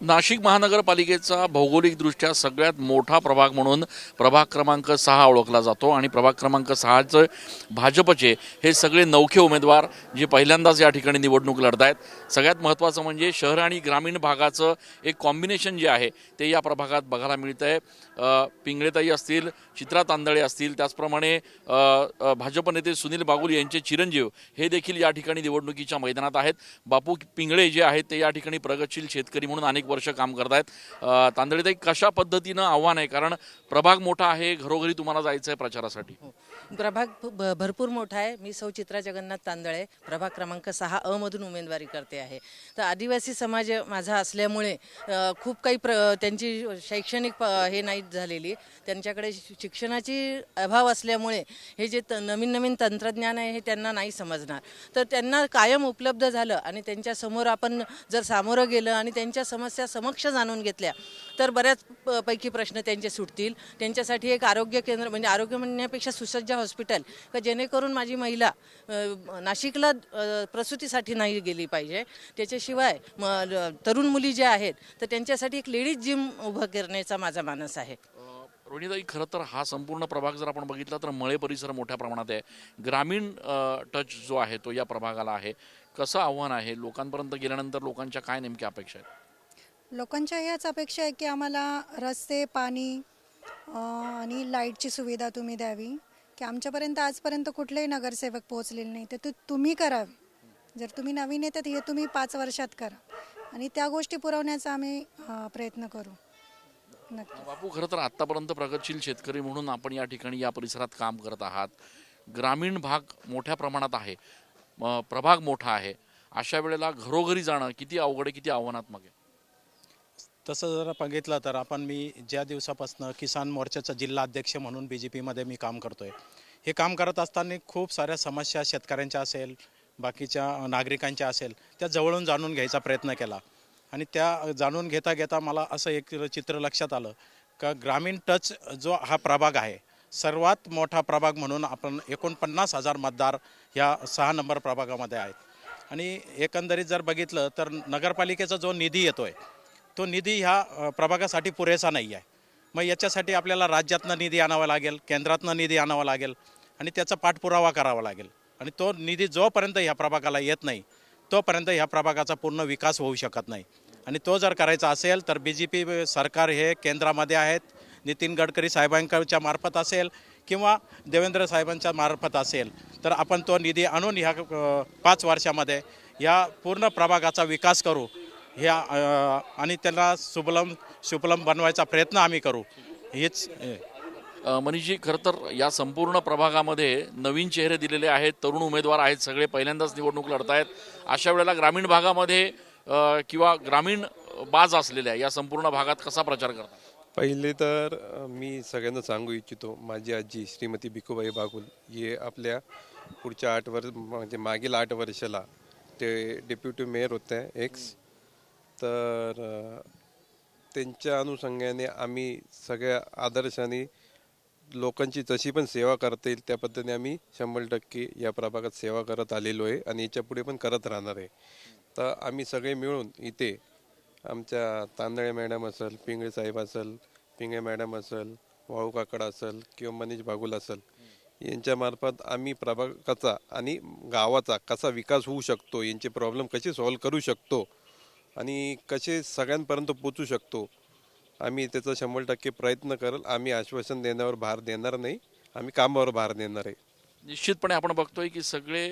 नाशिक महानगरपालिकेचा भौगोलिकदृष्ट्या सगळ्यात मोठा प्रभाग म्हणून प्रभाग क्रमांक सहा ओळखला जातो आणि प्रभाग क्रमांक सहाचं भाजपचे हे सगळे नौखे उमेदवार जे पहिल्यांदाच या ठिकाणी निवडणूक लढत आहेत सगळ्यात महत्त्वाचं म्हणजे शहर आणि ग्रामीण भागाचं एक कॉम्बिनेशन जे आहे ते या प्रभागात बघायला मिळतं आहे पिंगळेताई असतील चित्रा तांदळे असतील त्याचप्रमाणे भाजप नेते सुनील बागुल यांचे चिरंजीव हे देखील या ठिकाणी निवडणुकीच्या मैदानात आहेत. बापू पिंगळे जे आहेत ते या ठिकाणी प्रगतशील शेतकरी म्हणून अनेक वर्ष काम करतायत. तांदळीताई कशा पद्धतीनं आव्हान आहे? कारण प्रभाग मोठा आहे घरोघरी तुम्हाला जायचं आहे प्रचारासाठी हो. प्रभाग भ- भरपूर मोठा आहे. मी सौ चित्रा जगन्नाथ तांदळे प्रभाग क्रमांक सहा अ मधून उमेदवारी करते आहे. तर आदिवासी समाज माझा असल्यामुळे खूप काही प्र त्यांची शैक्षणिक प- हे नाही झालेली. त्यांच्याकडे शि- शिक्षणाची अभाव असल्यामुळे हे जे त- नवीन नवीन तंत्रज्ञान आहे हे त्यांना नाही समजणार. तर त्यांना कायम उपलब्ध झालं आणि त्यांच्यासमोर आपण जर सामोरं गेलं आणि त्यांच्या समस्या समक्ष जाणून घेतल्या तर बऱ्याच प- पैकी प्रश्न त्यांचे सुटतील. त्यांच्यासाठी एक आरोग्य केंद्र म्हणजे आरोग्य म्हणण्यापेक्षा सुसज्ज हॉस्पिटल का जेणेकरून माझी महिला नाशिकला प्रसूतीसाठी नाही गेली पाहिजे. त्याच्याशिवाय म ल- तरुण मुली ज्या आहेत तर त्यांच्यासाठी एक लेडीज जिम उभं करण्याचा माझा मानस आहे. रोहिणीताई खरं तर हा संपूर्ण प्रभाग जर आपण बघितला तर मळे परिसर मोठ्या प्रमाणात आहे. ग्रामीण टच जो आहे तो या प्रभागाला आहे. कसं आव्हान आहे? लोकांपर्यंत गेल्यानंतर लोकांच्या काय नेमक्या अपेक्षा आहेत? लोकांच्या ह्याच अपेक्षा आहे की आम्हाला रस्ते पाणी आणि लाईटची सुविधा तुम्ही द्यावी. की आमच्यापर्यंत आजपर्यंत कुठलेही नगरसेवक पोहोचलेले नाही. तर तुम्ही करावे. जर तुम्ही नवीन येतात हे तुम्ही पाच वर्षात करा. आणि त्या गोष्टी पुरवण्याचा आम्ही प्रयत्न करू. नक्की. बापू खरं तर आत्तापर्यंत प्रगतशील शेतकरी म्हणून आपण या ठिकाणी या परिसरात काम करत आहात. ग्रामीण भाग मोठ्या प्रमाणात आहे. प्रभाग मोठा आहे. अशा वेळेला घरोघरी जाणं किती अवघड आहे किती आव्हानात्मक आहे? तसं जर बघितलं तर आपण मी ज्या दिवसापासून किसान मोर्चाचा जिल्हा अध्यक्ष म्हणून बी जे पीमध्ये मी काम करतो आहे हे काम करत असताना खूप साऱ्या समस्या शेतकऱ्यांच्या असेल बाकीच्या नागरिकांच्या असेल त्या जवळून जाणून घ्यायचा प्रयत्न केला. आणि त्या जाणून घेता घेता मला असं एक चित्र लक्षात आलं का ग्रामीण टच जो हा प्रभाग आहे सर्वात मोठा प्रभाग म्हणून आपण एकोणपन्नास हजार मतदार ह्या सहा नंबर प्रभागामध्ये आहेत. आणि एकंदरीत जर बघितलं तर नगरपालिकेचा जो निधी येतो आहे तो निधी ह्या प्रभागासाठी पुरेसा नाही आहे. मग याच्यासाठी आपल्याला राज्यातनं निधी आणावा लागेल केंद्रातनं निधी आणावा लागेल आणि त्याचा पाठपुरावा करावा लागेल. आणि तो निधी जोपर्यंत ह्या प्रभागाला येत नाही तोपर्यंत ह्या प्रभागाचा पूर्ण विकास होऊ शकत नाही. आणि तो जर करायचा असेल तर बी जे पी सरकार हे केंद्रामध्ये आहेत नितीन गडकरी साहेबांच्या मार्फत असेल किंवा देवेंद्र साहेबांच्या मार्फत असेल तर आपण तो निधी आणून ह्या पाच वर्षामध्ये या पूर्ण प्रभागाचा विकास करू. ह्या आणि त्याला सुबलम सुफलम बनवायचा प्रयत्न आम्ही करू. हेच मनीषजी खरं तर या संपूर्ण प्रभागामध्ये नवीन चेहरे दिलेले आहेत तरुण उमेदवार आहेत सगळे पहिल्यांदाच निवडणूक लढत आहेत अशा वेळेला ग्रामीण भागामध्ये किंवा ग्रामीण बाज असलेल्या या संपूर्ण भागात कसा प्रचार करतात पहिले तर मी सगळ्यांना सांगू इच्छितो माझी आजी श्रीमती भिकूबाई बागुल हे आपल्या पुढच्या आठ वर्ष म्हणजे मागील आठ वर्षाला ते डेप्युटी मेयर होते एक्स तर त्यांच्या अनुषंगाने आम्ही सगळ्या आदर्शाने लोकांची जशी पण सेवा करता येईल त्या पद्धतीने आम्ही शंभर टक्के या प्रभागात सेवा करत आलेलो आहे आणि याच्यापुढे पण करत राहणार आहे. तर आम्ही सगळे मिळून इथे आमच्या तांदळे मॅडम असेल पिंगळे साहेब असेल पिंगळे मॅडम असेल वाळू काकड असेल किंवा मनीष बागुल असेल यांच्यामार्फत आम्ही प्रभागाचा आणि गावाचा कसा विकास होऊ शकतो यांचे प्रॉब्लेम कसे सॉल्व्ह करू शकतो आणि कसे सगळ्यांपर्यंत पोचू शकतो आम्ही त्याचा शंभर टक्के प्रयत्न करल. आम्ही आश्वासन देण्यावर भार देणार नाही. आम्ही कामावर भार देणार आहे. निश्चितपणे आपण बघतोय की सगळे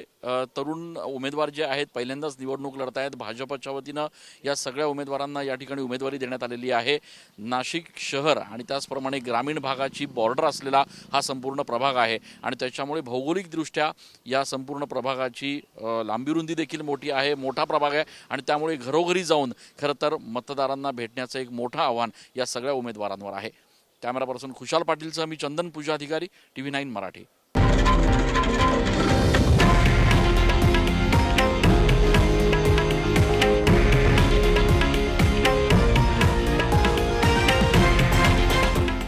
तरुण उमेदवार जे आहेत पहिल्यांदाच निवडणूक लढत आहेत. भाजपच्या वतीनं या सगळ्या उमेदवारांना या ठिकाणी उमेदवारी देण्यात आलेली आहे. नाशिक शहर आणि त्याचप्रमाणे ग्रामीण भागाची बॉर्डर असलेला हा संपूर्ण प्रभाग आहे. आणि त्याच्यामुळे भौगोलिकदृष्ट्या या संपूर्ण प्रभागाची लांबीरुंदी देखील मोठी आहे मोठा प्रभाग आहे. आणि त्यामुळे घरोघरी जाऊन खरं तर मतदारांना भेटण्याचं एक मोठं आव्हान या सगळ्या उमेदवारांवर आहे. कॅमेरा पर्सन खुशाल पाटीलसह मी चंदन पूजा अधिकारी टी व्ही नाईन मराठी.